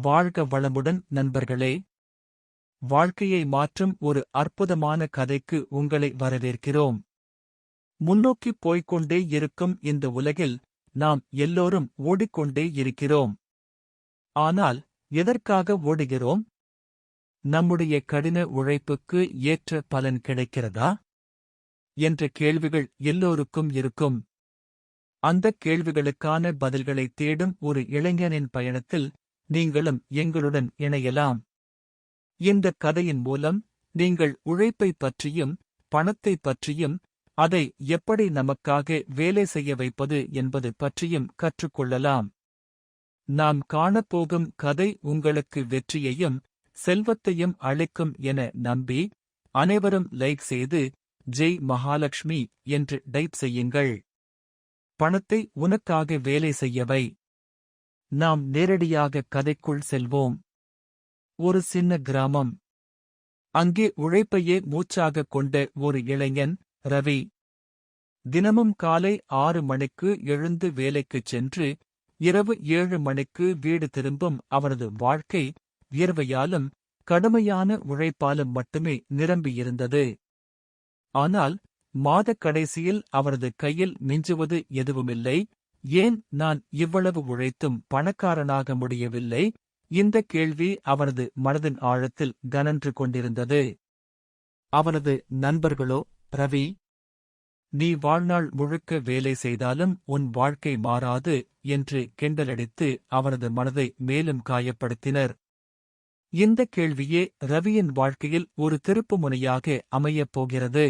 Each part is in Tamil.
வாழ்க வளமுடன் நண்பர்களே. வாழ்க்கையை மாற்றும் ஒரு அற்புதமான கதைக்கு உங்களை வரவேற்கிறோம். முன்னோக்கிப் போய்க்கொண்டே இருக்கும் இந்த உலகில் நாம் எல்லோரும் ஓடிக்கொண்டே இருக்கிறோம். ஆனால் எதற்காக ஓடுகிறோம்? நம்முடைய கடின உழைப்புக்கு ஏற்ற பலன் கிடைக்கிறதா? என்ற கேள்விகள் எல்லோருக்கும் இருக்கும். அந்தக் கேள்விகளுக்கான பதில்களைத் தேடும் ஒரு இளைஞனின் பயணத்தில் நீங்களும் எங்களுடன் இணையலாம். இந்த கதையின் மூலம் நீங்கள் உழைப்பைப் பற்றியும் பணத்தைப் பற்றியும் அதை எப்படி நமக்காக வேலை செய்ய வைப்பது என்பது பற்றியும் கற்றுக்கொள்ளலாம். நாம் காணப்போகும் கதை உங்களுக்கு வெற்றியையும் செல்வத்தையும் அளிக்கும் என நம்பி அனைவரும் லைக் செய்து ஜெய் மகாலட்சுமி என்று டைப் செய்யுங்கள். பணத்தை உனக்காக வேலை செய்யவை நாம் நேரடியாக கதைக்குள் செல்வோம். ஒரு சின்ன கிராமம். அங்கே உழைப்பையே மூச்சாகக் கொண்ட ஒரு இளைஞன் ரவி. தினமும் காலை ஆறு மணிக்கு எழுந்து வேலைக்குச் சென்று இரவு ஏழு மணிக்கு வீடு திரும்பும் அவரது வாழ்க்கை வியர்வையாலும் கடுமையான உழைப்பாலும் மட்டுமே நிரம்பியிருந்தது. ஆனால் மாதக் கடைசியில் அவரது கையில் மிஞ்சுவது எதுவுமில்லை. ஏன் நான் இவ்வளவு உழைத்தும் பணக்காரனாக முடியவில்லை? இந்த கேள்வி அவனது மனதின் ஆழத்தில் கனன்று கொண்டிருந்தது. அவனது நண்பர்களோ ரவி நீ வாழ்நாள் முழுக்க வேலை செய்தாலும் உன் வாழ்க்கை மாறாது என்று கிண்டலடித்து அவனது மனதை மேலும் காயப்படுத்தினர். இந்த கேள்வியே ரவியின் வாழ்க்கையில் ஒரு திருப்புமுனையாக அமையப் போகிறது.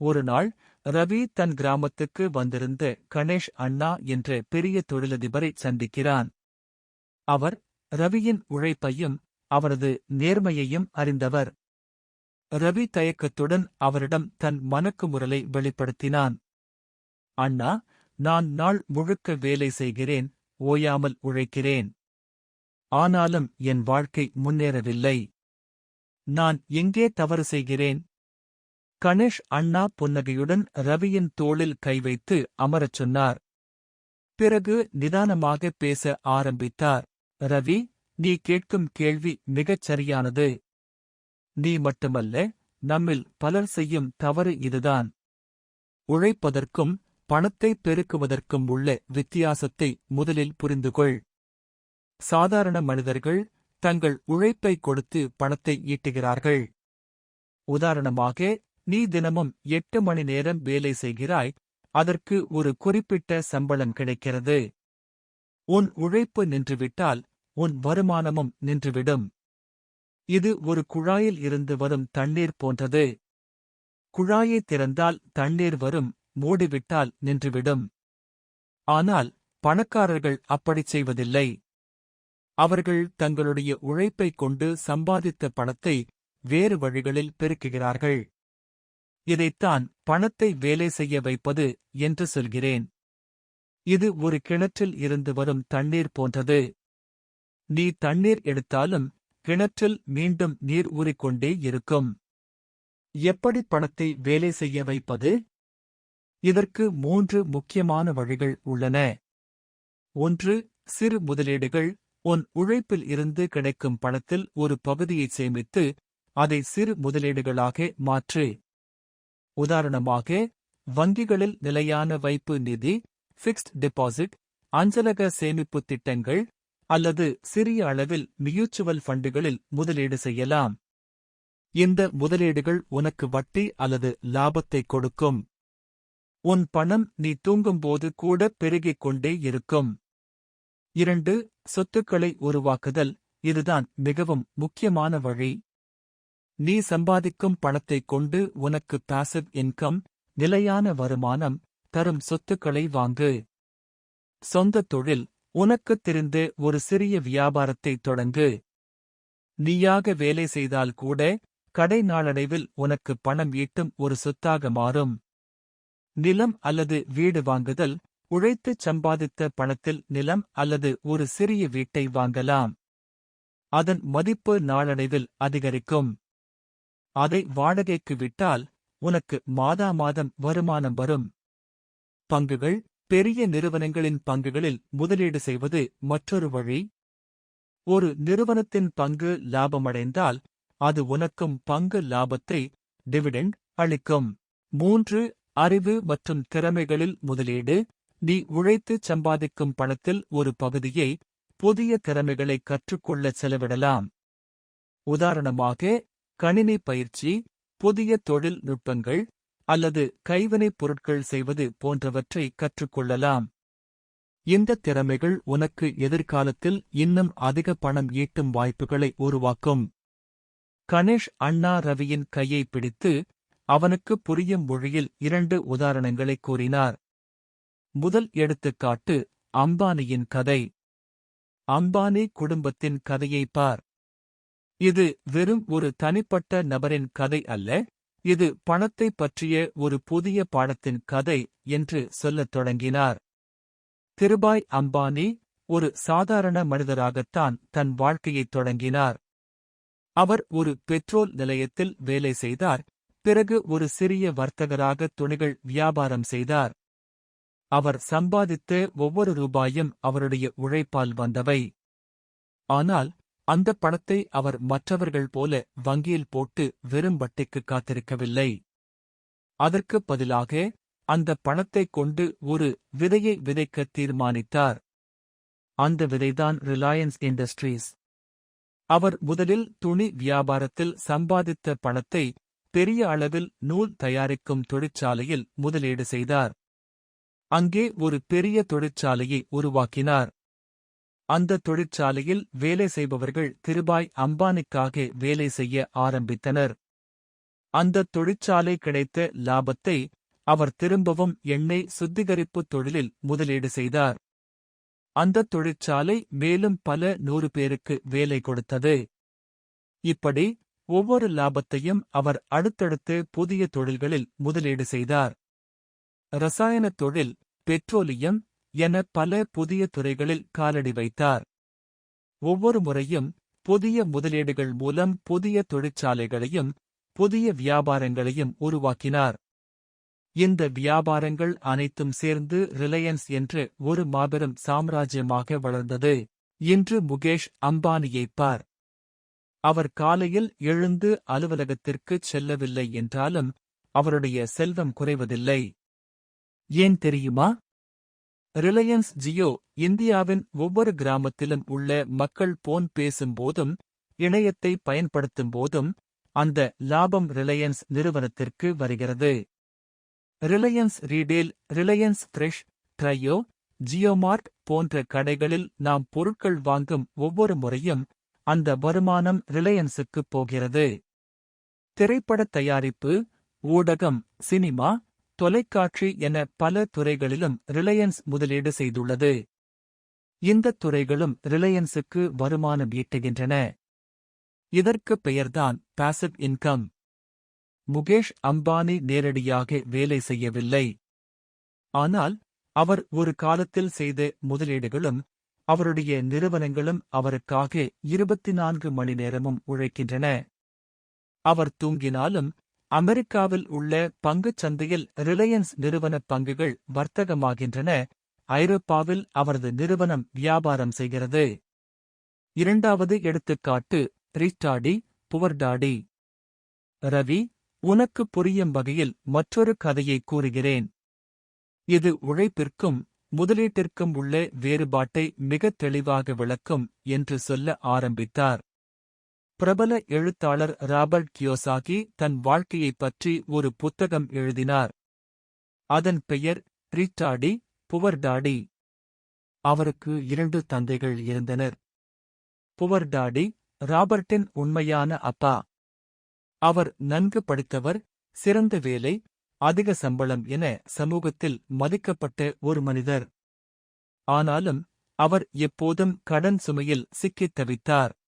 ஒரு நாள் ரவி தன் கிராமத்துக்கு வந்திருந்த கணேஷ் அண்ணா என்ற பெரிய தொழிலதிபரை சந்திக்கிறான். அவர் ரவியின் உழைப்பையும் அவரது நேர்மையையும் அறிந்தவர். ரவி தயக்கத்துடன் அவரிடம் தன் மனக்குமுறலை வெளிப்படுத்தினான். அண்ணா நான் நாள் முழுக்க வேலை செய்கிறேன் ஓயாமல் உழைக்கிறேன். ஆனாலும் என் வாழ்க்கை முன்னேறவில்லை. நான் எங்கே தவறு செய்கிறேன்? கணேஷ் அண்ணா புன்னகையுடன் ரவியின் தோளில் கை வைத்து அமரச் சொன்னார். பிறகு நிதானமாக பேச ஆரம்பித்தார். ரவி நீ கேட்கும் கேள்வி மிகச் சரியானது. நீ மட்டுமல்ல நம்மில் பலர் செய்யும் தவறு இதுதான். உழைப்பதற்கும் பணத்தை பெருக்குவதற்கும் உள்ள வித்தியாசத்தை முதலில் புரிந்துகொள். சாதாரண மனிதர்கள் தங்கள் உழைப்பை கொடுத்து பணத்தை ஈட்டுகிறார்கள். உதாரணமாக நீ தினமும் எட்டு மணி நேரம் வேலை செய்கிறாய் அதற்கு ஒரு குறிப்பிட்ட சம்பளம் கிடைக்கிறது. உன் உழைப்பு நின்றுவிட்டால் உன் வருமானமும் நின்றுவிடும். இது ஒரு குழாயில் இருந்து வரும் தண்ணீர் போன்றது. குழாயை திறந்தால் தண்ணீர் வரும் மூடிவிட்டால் நின்றுவிடும். ஆனால் பணக்காரர்கள் அப்படிச் செய்வதில்லை. அவர்கள் தங்களுடைய உழைப்பைக் கொண்டு சம்பாதித்த பணத்தை வேறு வழிகளில் பெருக்குகிறார்கள். இதைத்தான் பணத்தை வேலை செய்ய வைப்பது என்று சொல்கிறேன். இது ஒரு கிணற்றில் இருந்து வரும் தண்ணீர் போன்றது. நீ தண்ணீர் எடுத்தாலும் கிணற்றில் மீண்டும் நீர் ஊறிக்கொண்டே இருக்கும். எப்படி பணத்தை வேலை செய்ய வைப்பது? இதற்கு மூன்று முக்கியமான வழிகள் உள்ளன. ஒன்று சிறு முதலீடுகள். உன் உழைப்பில் இருந்து கிடைக்கும் பணத்தில் ஒரு பகுதியை சேமித்து அதை சிறு முதலீடுகளாக மாற்று. உதாரணமாக வங்கிகளில் நிலையான வைப்பு நிதி ஃபிக்ஸ்ட் டெபாசிட் அஞ்சலக சேமிப்பு திட்டங்கள் அல்லது சிறிய அளவில் மியூச்சுவல் ஃபண்டுகளில் முதலீடு செய்யலாம். இந்த முதலீடுகள் உனக்கு வட்டி அல்லது லாபத்தை கொடுக்கும். உன் பணம் நீ தூங்கும்போது கூட பெருகிக் கொண்டே இருக்கும். இரண்டு சொத்துக்களை உருவாக்குதல். இதுதான் மிகவும் முக்கியமான வழி. நீ சம்பாதிக்கும் பணத்தைக் கொண்டு உனக்கு பாசிவ் இன்கம் நிலையான வருமானம் தரும் சொத்துக்களை வாங்கு. சொந்த தொழில் உனக்குத் தெரிந்து ஒரு சிறிய வியாபாரத்தை தொடங்கு. நீயாக வேலை செய்தால் கூட கடை நாளடைவில் உனக்கு பணம் ஈட்டும் ஒரு சொத்தாக மாறும். நிலம் அல்லது வீடு வாங்குதல் உழைத்துச் சம்பாதித்த பணத்தில் நிலம் அல்லது ஒரு சிறிய வீட்டை வாங்கலாம். அதன் மதிப்பு நாளடைவில் அதிகரிக்கும். அதை வாடகைக்கு விட்டால் உனக்கு மாதா மாதம் வருமானம் வரும். பங்குகள் பெரிய நிறுவனங்களின் பங்குகளில் முதலீடு செய்வது மற்றொரு வழி. ஒரு நிறுவனத்தின் பங்கு லாபமடைந்தால் அது உனக்கும் பங்கு லாபத்தை டிவிடெண்ட் அளிக்கும். மூன்று அறிவு மற்றும் திறமைகளில் முதலீடு. நீ உழைத்து சம்பாதிக்கும் பணத்தில் ஒரு பகுதியை புதிய திறமைகளை கற்றுக்கொள்ள செலவிடலாம். உதாரணமாக கணினி பயிற்சி புதிய தொழில் நுட்பங்கள் அல்லது கைவினைப் பொருட்கள் செய்வது போன்றவற்றை கற்றுக்கொள்ளலாம். இந்த திறமைகள் உனக்கு எதிர்காலத்தில் இன்னும் அதிக பணம் ஈட்டும் வாய்ப்புகளை உருவாக்கும். கணேஷ் அண்ணா ரவியின் கையை பிடித்து அவனுக்கு புரியும் மொழியில் இரண்டு உதாரணங்களை கூறினார். முதல் எடுத்துக்காட்டு அம்பானியின் கதை. அம்பானி குடும்பத்தின் கதையை பார். இது வெறும் ஒரு தனிப்பட்ட நபரின் கதை அல்ல இது பணத்தை பற்றிய ஒரு புதிய பாடத்தின் கதை என்று சொல்லத் தொடங்கினார். திருபாய் அம்பானி ஒரு சாதாரண மனிதராகத்தான் தன் வாழ்க்கையைத் தொடங்கினார். அவர் ஒரு பெட்ரோல் நிலையத்தில் வேலை செய்தார் பிறகு ஒரு சிறிய வர்த்தகராக துணிகள் வியாபாரம் செய்தார். அவர் சம்பாதித்த ஒவ்வொரு ரூபாயும் அவருடைய உழைப்பால் வந்தவை. ஆனால் அந்த பணத்தை அவர் மற்றவர்கள் போல வங்கியில் போட்டு வெறும் வட்டிக்கு காத்திருக்கவில்லை. அதற்கு பதிலாக அந்த பணத்தைக் கொண்டு ஒரு விதையை விதைக்க தீர்மானித்தார். அந்த விதைதான் ரிலையன்ஸ் இண்டஸ்ட்ரீஸ். அவர் முதலில் துணி வியாபாரத்தில் சம்பாதித்த பணத்தை பெரிய அளவில் நூல் தயாரிக்கும் தொழிற்சாலையில் முதலீடு செய்தார். அங்கே ஒரு பெரிய தொழிற்சாலையை உருவாக்கினார். அந்த தொழிற்சாலையில் வேலை செய்பவர்கள் திருபாய் அம்பானிக்காக வேலை செய்ய ஆரம்பித்தனர். அந்த தொழிற்சாலை கிடைத்த லாபத்தை அவர் திரும்பவும் எண்ணெய் சுத்திகரிப்பு தொழிலில் முதலீடு செய்தார். அந்த தொழிற்சாலை மேலும் பல நூறு பேருக்கு வேலை கொடுத்தது. இப்படி ஒவ்வொரு லாபத்தையும் அவர் அடுத்தடுத்து புதிய தொழில்களில் முதலீடு செய்தார். ரசாயனத் தொழில் பெட்ரோலியம் என பல புதிய துறைகளில் காலடி வைத்தார். ஒவ்வொரு முறையும் புதிய முதலீடுகள் மூலம் புதிய தொழிற்சாலைகளையும் புதிய வியாபாரங்களையும் உருவாக்கினார். இந்த வியாபாரங்கள் அனைத்தும் சேர்ந்து ரிலையன்ஸ் என்று ஒரு மாபெரும் சாம்ராஜ்யமாக வளர்ந்தது இன்று முகேஷ் அம்பானியைப் பார். அவர் காலையில் எழுந்து அலுவலகத்திற்குச் செல்லவில்லை என்றாலும் அவருடைய செல்வம் குறைவதில்லை. ஏன் தெரியுமா? ரிலையன்ஸ் ஜியோ இந்தியாவின் ஒவ்வொரு கிராமத்திலும் உள்ள மக்கள் போன் பேசும் போதும் இணையத்தை பயன்படுத்தும் போதும் அந்த லாபம் ரிலையன்ஸ் நிறுவனத்திற்கு வருகிறது. ரிலையன்ஸ் ரீடேல் ரிலையன்ஸ் ஃப்ரெஷ் ட்ரையோ ஜியோமார்ட் போன்ற கடைகளில் நாம் பொருட்கள் வாங்கும் ஒவ்வொரு முறையும் அந்த வருமானம் ரிலையன்ஸுக்குப் போகிறது. திரைப்படத் தயாரிப்பு ஊடகம் சினிமா தொலைக்காட்சி என பல துறைகளிலும் ரிலையன்ஸ் முதலீடு செய்துள்ளது. இந்த துறைகளும் ரிலையன்ஸுக்கு வருமானம் ஈட்டுகின்றன. இதற்கு பெயர்தான் பாசிவ் இன்கம் முகேஷ் அம்பானி நேரடியாக வேலை செய்யவில்லை. ஆனால் அவர் ஒரு காலத்தில் செய்த முதலீடுகளும் அவருடைய நிறுவனங்களும் அவருக்காக இருபத்தி நான்கு மணி நேரமும் உழைக்கின்றன. அவர் தூங்கினாலும் அமெரிக்காவில் உள்ள பங்குச் சந்தையில் ரிலையன்ஸ் நிறுவன பங்குகள் வர்த்தகமாகின்றன. ஐரோப்பாவில் அவரது நிறுவனம் வியாபாரம் செய்கிறது. இரண்டாவது எடுத்துக்காட்டு ரிச்டாடி புவர்டாடி ரவி உனக்கு புரியும் வகையில் மற்றொரு கதையை கூறுகிறேன். இது உழைப்பிற்கும் முதலீட்டிற்கும் உள்ள வேறுபாட்டை மிகத் தெளிவாக விளக்கும் என்று சொல்ல ஆரம்பித்தார். பிரபல எழுத்தாளர் ராபர்ட் கியோசாகி தன் வாழ்க்கையைப் பற்றி ஒரு புத்தகம் எழுதினார். அதன் பெயர் ரிட்டாடி புவர்டாடி. அவருக்கு இரண்டு தந்தைகள் இருந்தனர். புவர்டாடி ராபர்ட்டின் உண்மையான அப்பா. அவர் நன்கு படித்தவர் சிறந்த வேலை அதிக சம்பளம் என சமூகத்தில் மதிக்கப்பட்ட ஒரு மனிதர். ஆனாலும் அவர் எப்போதும் கடன் சுமையில் சிக்கித் தவித்தார்.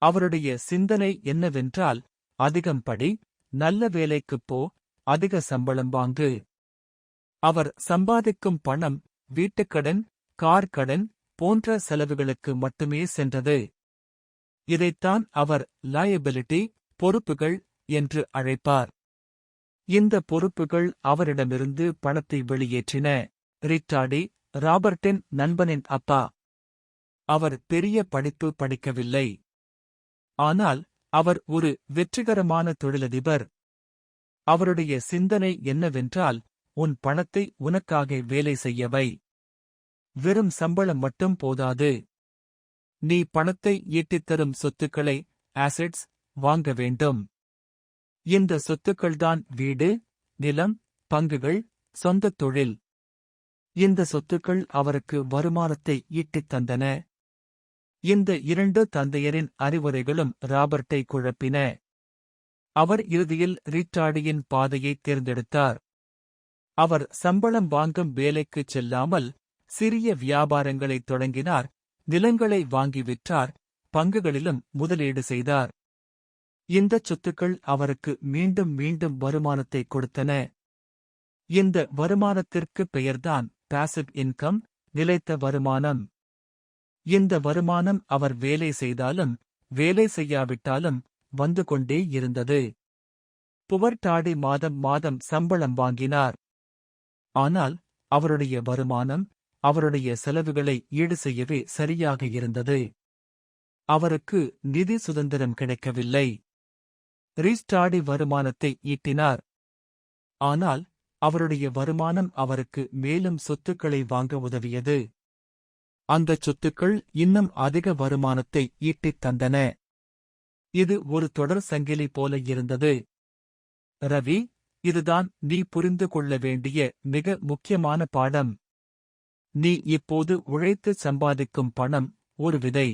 அவருடைய சிந்தனை என்னவென்றால் அதிகம் படி நல்ல வேலைக்குப் போ அதிக சம்பளம் வாங்கு. அவர் சம்பாதிக்கும் பணம் வீட்டுக்கடன் கார் கடன் போன்ற செலவுகளுக்கு மட்டுமே சென்றது. இதைத்தான் அவர் லயபிலிட்டி பொறுப்புகள் என்று அழைப்பார். இந்த பொறுப்புகள் அவரிடமிருந்து பணத்தை வெளியேற்றின. ரிட்டாடி ராபர்ட்டின் நண்பனின் அப்பா. அவர் பெரிய படிப்பு படிக்கவில்லை. ஆனால் அவர் ஒரு வெற்றிகரமான தொழிலதிபர். அவருடைய சிந்தனை என்னவென்றால் உன் பணத்தை உனக்காக வேலை செய்யவை வெறும் சம்பளம் மட்டும் போதாது. நீ பணத்தை ஈட்டித்தரும் சொத்துக்களை ஆசிட்ஸ் வாங்க வேண்டும். இந்த சொத்துக்கள்தான் வீடு நிலம் பங்குகள் சொந்தத் தொழில். இந்த சொத்துக்கள் அவருக்கு வருமானத்தை ஈட்டித் தந்தன. இந்த இரண்டு தந்தையரின் அறிவுரைகளும் ராபர்ட்டை குழப்பின. அவர் இறுதியில் ரிட்டார்டியின் பாதையை தேர்ந்தெடுத்தார். அவர் சம்பளம் வாங்கும் வேலைக்குச் செல்லாமல் சிறிய வியாபாரங்களைத் தொடங்கினார் நிலங்களை வாங்கி விற்றார் பங்குகளிலும் முதலீடு செய்தார். இந்தச் சொத்துக்கள் அவருக்கு மீண்டும் மீண்டும் வருமானத்தை கொடுத்தன. இந்த வருமானத்திற்கு பெயர்தான் பாசிவ் இன்கம் நிலைத்த வருமானம். இந்த வருமானம் அவர் வேலை செய்தாலும் வேலை செய்யாவிட்டாலும் வந்து கொண்டே இருந்தது. புவர்டாடி மாதம் மாதம் சம்பளம் வாங்கினார். ஆனால் அவருடைய வருமானம் அவருடைய செலவுகளை ஈடு செய்யவே சரியாக இருந்தது. அவருக்கு நிதி சுதந்திரம் கிடைக்கவில்லை. ரீஸ்டாடி வருமானத்தை ஈட்டினார். ஆனால் அவருடைய வருமானம் அவருக்கு மேலும் சொத்துக்களை வாங்க உதவியது. அந்தச் சொத்துக்கள் இன்னும் அதிக வருமானத்தை ஈட்டித் தந்தன. இது ஒரு தொடர் சங்கிலி போல இருந்தது. ரவி இதுதான் நீ புரிந்து கொள்ள வேண்டிய மிக முக்கியமான பாடம். நீ இப்போது உழைத்து சம்பாதிக்கும் பணம் ஒரு விதை.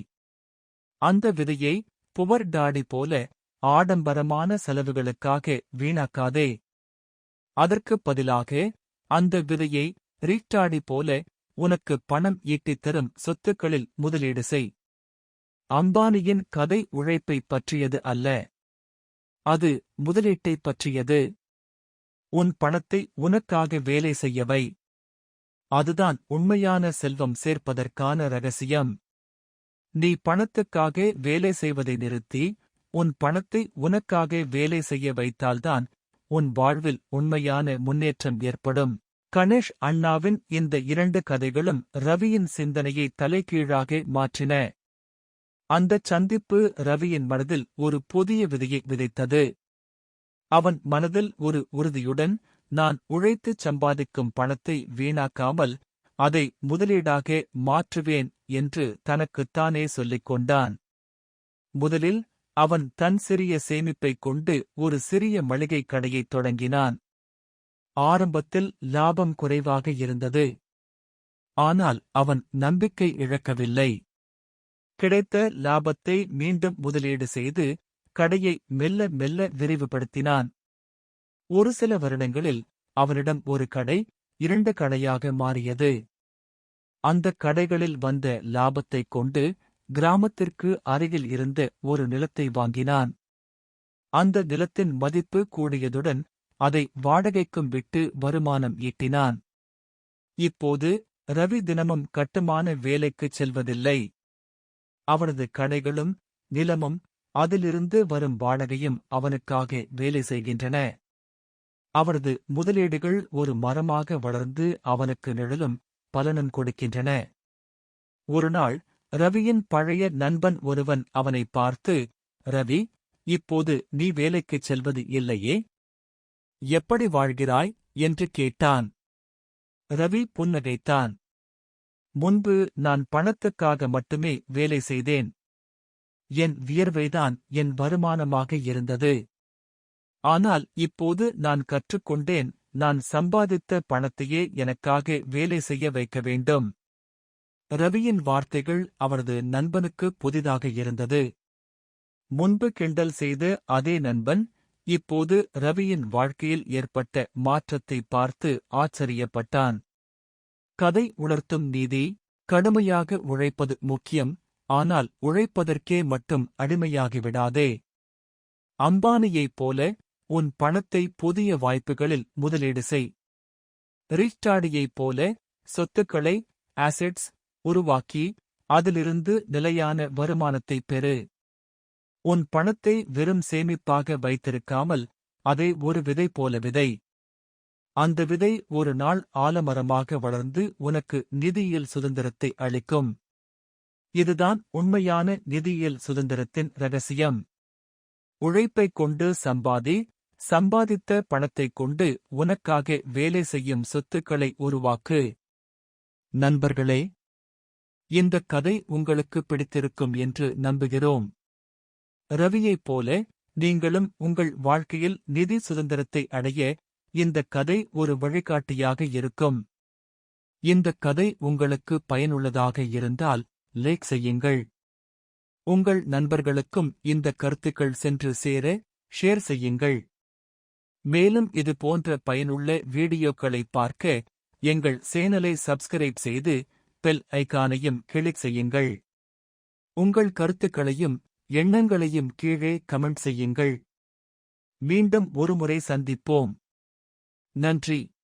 அந்த விதையை புவர் டாடி போல ஆடம்பரமான செலவுகளுக்காக வீணாக்காதே. அதற்குப் பதிலாக அந்த விதையை ரீட்டாடி போல உனக்கு பணம் ஈட்டித் தரும் சொத்துக்களில் முதலீடு செய். அம்பானியின் கதை உழைப்பைப் பற்றியது அல்ல. அது முதலீட்டைப் பற்றியது. உன் பணத்தை உனக்காக வேலை செய்யவை அதுதான் உண்மையான செல்வம் சேர்ப்பதற்கான ரகசியம். நீ பணத்துக்காக வேலை செய்வதை நிறுத்தி உன் பணத்தை உனக்காக வேலை செய்ய வைத்தால்தான் உன் வாழ்வில் உண்மையான முன்னேற்றம் ஏற்படும். கணேஷ் அண்ணாவின் இந்த இரண்டு கதைகளும் ரவியின் சிந்தனையை தலைகீழாக மாற்றின. அந்தச் சந்திப்பு ரவியின் மனதில் ஒரு புதிய விதையை விதைத்தது. அவன் மனதில் ஒரு உறுதியுடன் நான் உழைத்துச் சம்பாதிக்கும் பணத்தை வீணாக்காமல் அதை முதலீடாக மாற்றுவேன் என்று தனக்குத்தானே சொல்லிக் கொண்டான். முதலில் அவன் தன் சிறிய சேமிப்பைக் கொண்டு ஒரு சிறிய மளிகைக் கடையைத் தொடங்கினான். ஆரம்பத்தில் லாபம் குறைவாக இருந்தது. ஆனால் அவன் நம்பிக்கை இழக்கவில்லை. கிடைத்த லாபத்தை மீண்டும் முதலீடு செய்து கடையை மெல்ல மெல்ல விரிவுபடுத்தினான். ஒரு சில வருடங்களில் அவனிடம் ஒரு கடை இரண்டு கடையாக மாறியது. அந்தக் கடைகளில் வந்த லாபத்தைக் கொண்டு கிராமத்திற்கு அருகில் இருந்த ஒரு நிலத்தை வாங்கினான். அந்த நிலத்தின் மதிப்பு கூடியதுடன் அதை வாடகைக்கும் விட்டு வருமானம் ஈட்டினான். இப்போது ரவி தினமும் கட்டுமான வேலைக்குச் செல்வதில்லை. அவனது கடைகளும் நிலமும் அதிலிருந்து வரும் வாடகையும் அவனுக்காக வேலை செய்கின்றன. அவரது முதலீடுகள் ஒரு மரமாக வளர்ந்து அவனுக்கு நிழலும் பலனும் கொடுக்கின்றன. ஒருநாள் ரவியின் பழைய நண்பன் ஒருவன் அவனை பார்த்து ரவி இப்போது நீ வேலைக்குச் செல்வது இல்லையே? எப்படி வாழ்கிறாய்? என்று கேட்டான். ரவி புன்னகைத்தான். முன்பு நான் பணத்துக்காக மட்டுமே வேலை செய்தேன். என் வியர்வைதான் என் வருமானமாக இருந்தது. ஆனால் இப்போது நான் கற்றுக்கொண்டேன் நான் சம்பாதித்த பணத்தையே எனக்காக வேலை செய்ய வைக்க வேண்டும். ரவியின் வார்த்தைகள் அவரது நண்பனுக்கு புதிதாக இருந்தது. முன்பு கிண்டல் செய்த அதே நண்பன் இப்போது ரவியின் வாழ்க்கையில் ஏற்பட்ட மாற்றத்தை பார்த்து ஆச்சரியப்பட்டான். கதை உணர்த்தும் நீதி கடுமையாக உழைப்பது முக்கியம் ஆனால் உழைப்பதற்கே மட்டும் அடிமையாகிவிடாதே. அம்பானியைப் போல உன் பணத்தை புதிய வாய்ப்புகளில் முதலீடு செய். ரிச்டாடியைப் போல சொத்துக்களை ஆசிட்ஸ் உருவாக்கி அதிலிருந்து நிலையான வருமானத்தைப் பெறு. உன் பணத்தை வெறும் சேமிப்பாக வைத்திருக்காமல் அதை ஒரு விதை போல விதை. அந்த விதை ஒரு நாள் ஆலமரமாக வளர்ந்து உனக்கு நிதியியல் சுதந்திரத்தை அளிக்கும். இதுதான் உண்மையான நிதியியல் சுதந்திரத்தின் ரகசியம். உழைப்பைக் கொண்டு சம்பாதி சம்பாதித்த பணத்தைக் கொண்டு உனக்காக வேலை செய்யும் சொத்துக்களை உருவாக்கு. நண்பர்களே இந்த கதை உங்களுக்கு பிடித்திருக்கும் என்று நம்புகிறோம். ரவியைப் போல நீங்களும் உங்கள் வாழ்க்கையில் நிதி சுதந்திரத்தை அடைய இந்த கதை ஒரு வழிகாட்டியாக இருக்கும். இந்த கதை உங்களுக்கு பயனுள்ளதாக இருந்தால் லைக் செய்யுங்கள். உங்கள் நண்பர்களுக்கும் இந்த கருத்துக்கள் சென்று சேர ஷேர் செய்யுங்கள். மேலும் இது போன்ற பயனுள்ள வீடியோக்களை பார்க்க எங்கள் சேனலை சப்ஸ்கிரைப் செய்து பெல் ஐகானையும் கிளிக் செய்யுங்கள். உங்கள் கருத்துக்களையும் எண்ணங்களையும் கீழே கமெண்ட் செய்யுங்கள். மீண்டும் ஒருமுறை சந்திப்போம். நன்றி.